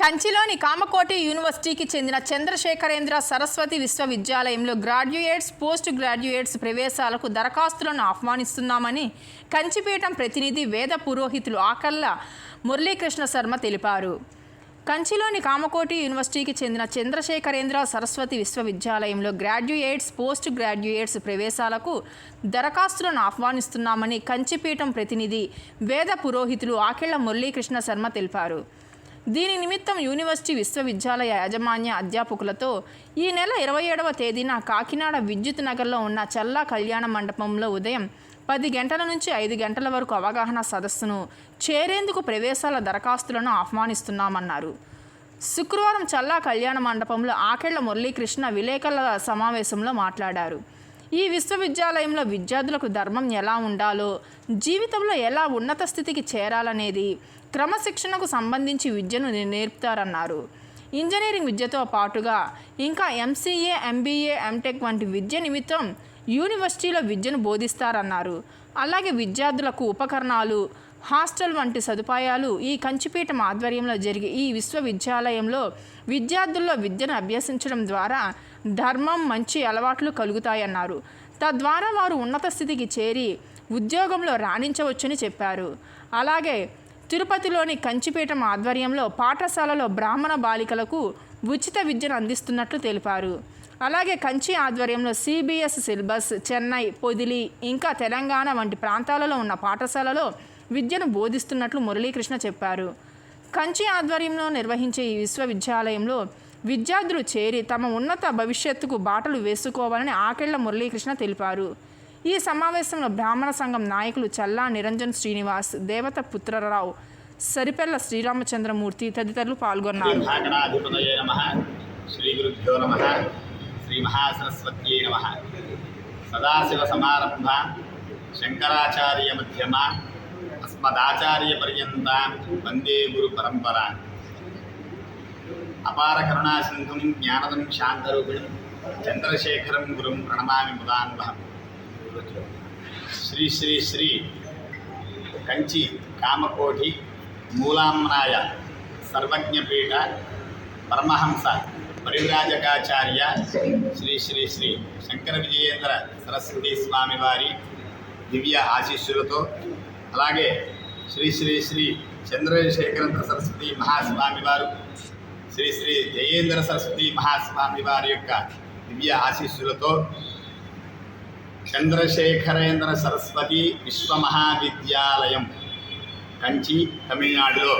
కంచిలోని కామకోటి యూనివర్సిటీకి చెందిన చంద్రశేఖరేంద్ర సరస్వతి విశ్వవిద్యాలయంలో గ్రాడ్యుయేట్స్ పోస్ట్ గ్రాడ్యుయేట్స్ ప్రవేశాలకు దరఖాస్తులను ఆహ్వానిస్తున్నామని కంచిపీఠం ప్రతినిధి వేద పురోహితులు ఆకల్ల మురళీకృష్ణ శర్మ తెలిపారు. కంచిలోని కామకోటి యూనివర్సిటీకి చెందిన చంద్రశేఖరేంద్ర సరస్వతి విశ్వవిద్యాలయంలో గ్రాడ్యుయేట్స్ పోస్ట్ గ్రాడ్యుయేట్స్ ప్రవేశాలకు దరఖాస్తులను ఆహ్వానిస్తున్నామని కంచిపీఠం ప్రతినిధి వేద పురోహితులు ఆకెళ్ళ మురళీకృష్ణ శర్మ తెలిపారు. దీని నిమిత్తం యూనివర్సిటీ విశ్వవిద్యాలయ యాజమాన్య అధ్యాపకులతో ఈ నెల ఇరవై ఏడవ తేదీన కాకినాడ విద్యుత్ నగర్లో ఉన్న చల్లా కళ్యాణ మండపంలో ఉదయం పది గంటల నుంచి ఐదు గంటల వరకు అవగాహన సదస్సును చేరేందుకు ప్రవేశాల దరఖాస్తులను ఆహ్వానిస్తున్నామన్నారు. శుక్రవారం చల్లా కళ్యాణ మండపంలో ఆకెళ్ళ మురళీకృష్ణ విలేకరుల సమావేశంలో మాట్లాడారు. ఈ విశ్వవిద్యాలయంలో విద్యార్థులకు ధర్మం ఎలా ఉండాలో జీవితంలో ఎలా ఉన్నత స్థితికి చేరాలనేది క్రమశిక్షణకు సంబంధించి విద్యను నేర్పుతారన్నారు. ఇంజనీరింగ్ విద్యతో పాటుగా ఇంకా ఎంసీఏ ఎంబీఏ ఎంటెక్ వంటి విద్య నిమిత్తం యూనివర్సిటీలో విద్యను బోధిస్తారన్నారు. అలాగే విద్యార్థులకు ఉపకరణాలు హాస్టల్ వంటి సదుపాయాలు ఈ కంచిపీఠం ఆధ్వర్యంలో జరిగే ఈ విశ్వవిద్యాలయంలో విద్యార్థుల్లో విద్యను అభ్యసించడం ద్వారా ధర్మం మంచి అలవాట్లు కలుగుతాయన్నారు. తద్వారా వారు ఉన్నత స్థితికి చేరి ఉద్యోగంలో రాణించవచ్చని చెప్పారు. అలాగే తిరుపతిలోని కంచిపీఠం ఆధ్వర్యంలో పాఠశాలలో బ్రాహ్మణ బాలికలకు ఉచిత విద్యను అందిస్తున్నట్లు తెలిపారు. అలాగే కంచి ఆధ్వర్యంలో సిబిఎస్ సిలబస్ చెన్నై పొదిలి ఇంకా తెలంగాణ వంటి ప్రాంతాలలో ఉన్న పాఠశాలలో విద్యను బోధిస్తున్నట్లు మురళీకృష్ణ చెప్పారు. కంచి ఆధ్వర్యంలో నిర్వహించే ఈ విశ్వవిద్యాలయంలో విద్యార్థులు చేరి తమ ఉన్నత భవిష్యత్తుకు బాటలు వేసుకోవాలని ఆకెళ్ళ మురళీకృష్ణ తెలిపారు. ఈ సమావేశంలో బ్రాహ్మణ సంఘం నాయకులు చల్లా నిరంజన్ శ్రీనివాస్ దేవత పుత్రరావు సరిపెల్ల శ్రీరామచంద్రమూర్తి తదితరులు పాల్గొన్నారు. శ్రీ గురుభ్యో నమ. శ్రీ మహాసరస్వత్యై నమ. సదాశివ సమారంభ. శంకరాచార్య మధ్యమ. అస్మదాచార్య పర్యంత వందే గురు పరంపర అపార కరుణాసింధుం జ్ఞానదం శాంతరూపిణం చంద్రశేఖరం గురుం ప్రణమామి ముదాన్వహం శ్రీ శ్రీ శ్రీ కంచి కామకోటి మూలాంనాయ సర్వజ్ఞపీఠ పరమహంస పరివ్రాజకాచార్య శ్రీ శ్రీ శ్రీ శంకర విజయేంద్ర సరస్వతి స్వామి వారి దివ్య ఆశీస్సులతో అలాగే శ్రీ శ్రీ శ్రీ చంద్రశేఖరేంద్ర సరస్వతి మహాస్వామి వారు శ్రీ శ్రీ జయేంద్ర సరస్వతి మహాస్వామి వారి యొక్క దివ్య ఆశీస్సులతో చంద్రశేఖరేంద్ర సరస్వతి విశ్వమహావిద్యాలయం కంచి తమిళనాడులో.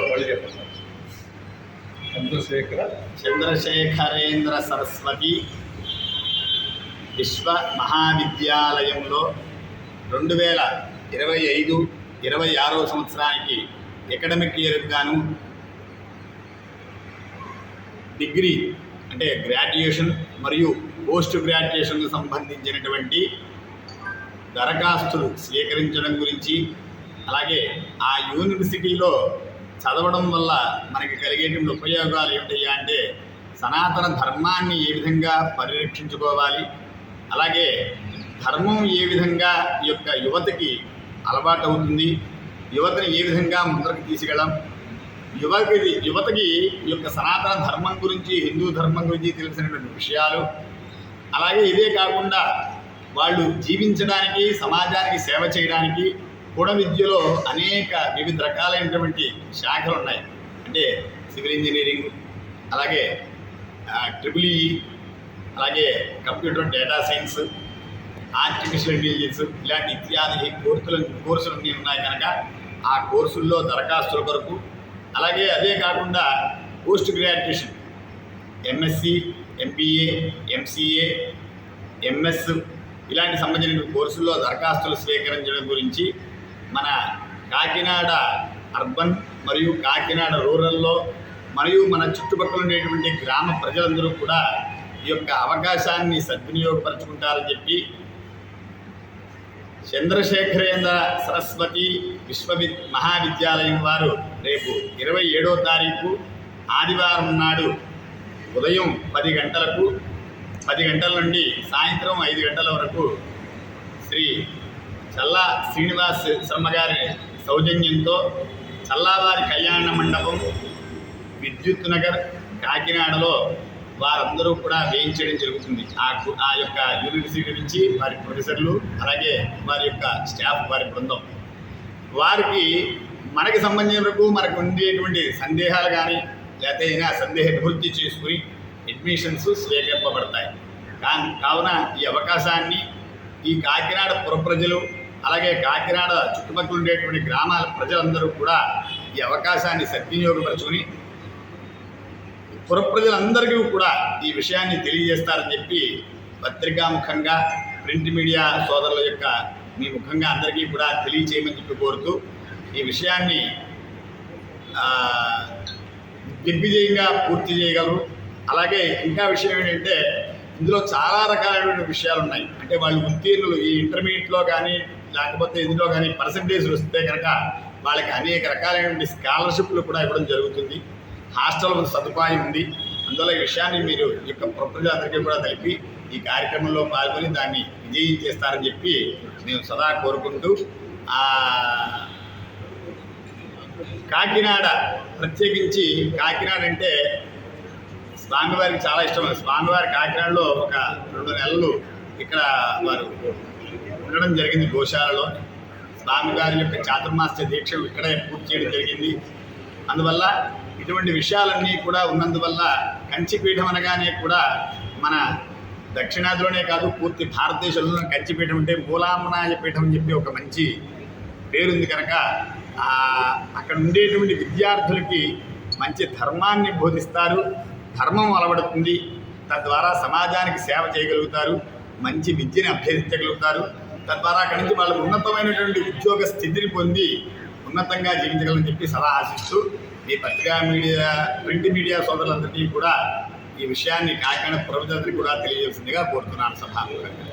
చంద్రశేఖర? చంద్రశేఖరేంద్ర సరస్వతి విశ్వ మహావిద్యాలయంలో రెండు వేల ఇరవై ఐదు ఇరవై ఆరో సంవత్సరానికి అకాడమిక్ ఇయర్కి గాను డిగ్రీ అంటే గ్రాడ్యుయేషన్ మరియు పోస్ట్ గ్రాడ్యుయేషన్కు సంబంధించినటువంటి దరఖాస్తులు స్వీకరించడం గురించి అలాగే ఆ యూనివర్సిటీలో చదవడం వల్ల మనకి కలిగేటువంటి ఉపయోగాలు ఏమిటయ్యా అంటే సనాతన ధర్మాన్ని ఏ విధంగా పరిరక్షించుకోవాలి అలాగే ధర్మం ఏ విధంగా ఈ యొక్క యువతకి అలవాటు అవుతుంది యువతని ఏ విధంగా ముందరకు తీసుకెళ్ళాం? యువకి యువతకి ఈ యొక్క సనాతన ధర్మం గురించి హిందూ ధర్మం గురించి తెలిసినటువంటి విషయాలు. అలాగే ఇదే కాకుండా వాళ్ళు జీవించడానికి సమాజానికి సేవ చేయడానికి కూడా విద్యలో అనేక వివిధ రకాలైనటువంటి శాఖలు ఉన్నాయి అంటే సివిల్ ఇంజనీరింగ్ అలాగే ట్రిపుల్ ఈ అలాగే computer data science artificial intelligence ఇలాంటి ఇత్యాది కోర్సులు కోర్సులు అన్నీ ఉన్నాయి కనుక ఆ కోర్సుల్లో దరఖాస్తుల కొరకు అలాగే అదే కాకుండా post graduation MSc MBA MCA MS ఇలాంటి సంబంధించిన కోర్సుల్లో దరఖాస్తులు స్వీకరించడం గురించి మన కాకినాడ అర్బన్ మరియు కాకినాడ రూరల్లో మరియు మన చుట్టుపక్కల ఉండేటువంటి గ్రామ ప్రజలందరూ కూడా ఈ యొక్క అవకాశాన్ని సద్వినియోగపరచుకుంటారని చెప్పి చంద్రశేఖరేంద్ర సరస్వతి విశ్వవి మహావిద్యాలయం వారు రేపు ఇరవై ఏడో తారీఖు ఆదివారం నాడు ఉదయం పది గంటలకు పది గంటల నుండి సాయంత్రం ఐదు గంటల వరకు శ్రీ చల్లా శ్రీనివాస్ శర్మ గారి సౌజన్యంతో చల్లావారి కళ్యాణ మండపం విద్యుత్ విద్యుత్ నగర్ కాకినాడలో వారందరూ కూడా వేయించడం జరుగుతుంది. ఆ ఆ యొక్క యూనివర్సిటీ నుంచి వారి ప్రొఫెసర్లు అలాగే వారి యొక్క స్టాఫ్ వారి బృందం. వారికి మనకి సంబంధించిన వరకు మనకు ఉండేటువంటి సందేహాలు కానీ లేకపోతే ఏదైనా సందేహ నివృత్తి చేసుకుని అడ్మిషన్స్ స్వీకరింపబడతాయి. కానీ కావున ఈ అవకాశాన్ని ఈ కాకినాడ పుర ప్రజలు అలాగే కాకినాడ చుట్టుపక్కల ఉండేటువంటి గ్రామాల ప్రజలందరూ కూడా ఈ అవకాశాన్ని సద్వినియోగపరచుకుని పుర ప్రజలందరికీ కూడా ఈ విషయాన్ని తెలియజేస్తారని చెప్పి పత్రికాముఖంగా ప్రింట్ మీడియా సోదరుల యొక్క మీ ముఖంగా అందరికీ కూడా తెలియచేయమని చెప్పి కోరుతూ ఈ విషయాన్ని దిగ్విజయంగా పూర్తి చేయగలరు. అలాగే ఇంకా విషయం ఏంటంటే ఇందులో చాలా రకాలైనటువంటి విషయాలు ఉన్నాయి. అంటే వాళ్ళు ఉత్తీర్ణులు ఈ ఇంటర్మీడియట్లో కానీ లేకపోతే ఇందులో కానీ పర్సంటేజ్లు వస్తే కనుక వాళ్ళకి అనేక రకాలైనటువంటి స్కాలర్షిప్లు కూడా ఇవ్వడం జరుగుతుంది. హాస్టల్ సదుపాయం ఉంది. అందువల్ల ఈ విషయాన్ని మీరు ఈ యొక్క ప్రజలందరికీ కూడా తెలిపి ఈ కార్యక్రమంలో పాల్గొని దాన్ని విజయం చేస్తారని చెప్పి నేను సదా కోరుకుంటూ కాకినాడ ప్రత్యేకించి కాకినాడ అంటే స్వామివారికి చాలా ఇష్టం. స్వామివారి కాకినాడలో ఒక రెండు నెలలు ఇక్కడ వారు ఉండడం జరిగింది గోశాలలో. స్వామివారి యొక్క చాతుర్మాస్య దీక్ష ఇక్కడే పూర్తి చేయడం జరిగింది. అందువల్ల ఇటువంటి విషయాలన్నీ కూడా ఉన్నందువల్ల కంచిపీఠం అనగానే కూడా మన దక్షిణాదిలోనే కాదు పూర్తి భారతదేశంలో కంచిపీఠం అంటే మూలామనాయ పీఠం అని చెప్పి ఒక మంచి పేరుంది కనుక అక్కడ ఉండేటువంటి విద్యార్థులకి మంచి ధర్మాన్ని బోధిస్తారు ధర్మం అలవడుతుంది తద్వారా సమాజానికి సేవ చేయగలుగుతారు మంచి విద్యను అభ్యర్థించగలుగుతారు తద్వారా అక్కడి నుంచి వాళ్ళు ఉన్నతమైనటువంటి ఉద్యోగ స్థితిని పొంది ఉన్నతంగా జీవించగలని చెప్పి సలహా ఆశిస్తూ ఈ పత్రికా మీడియా ప్రింట్ మీడియా సోదరులందరికీ కూడా ఈ విషయాన్ని కాకినాడ ప్రభుత్వానికి కూడా తెలియజేసిందిగా కోరుతున్నాను సభాముఖంగా.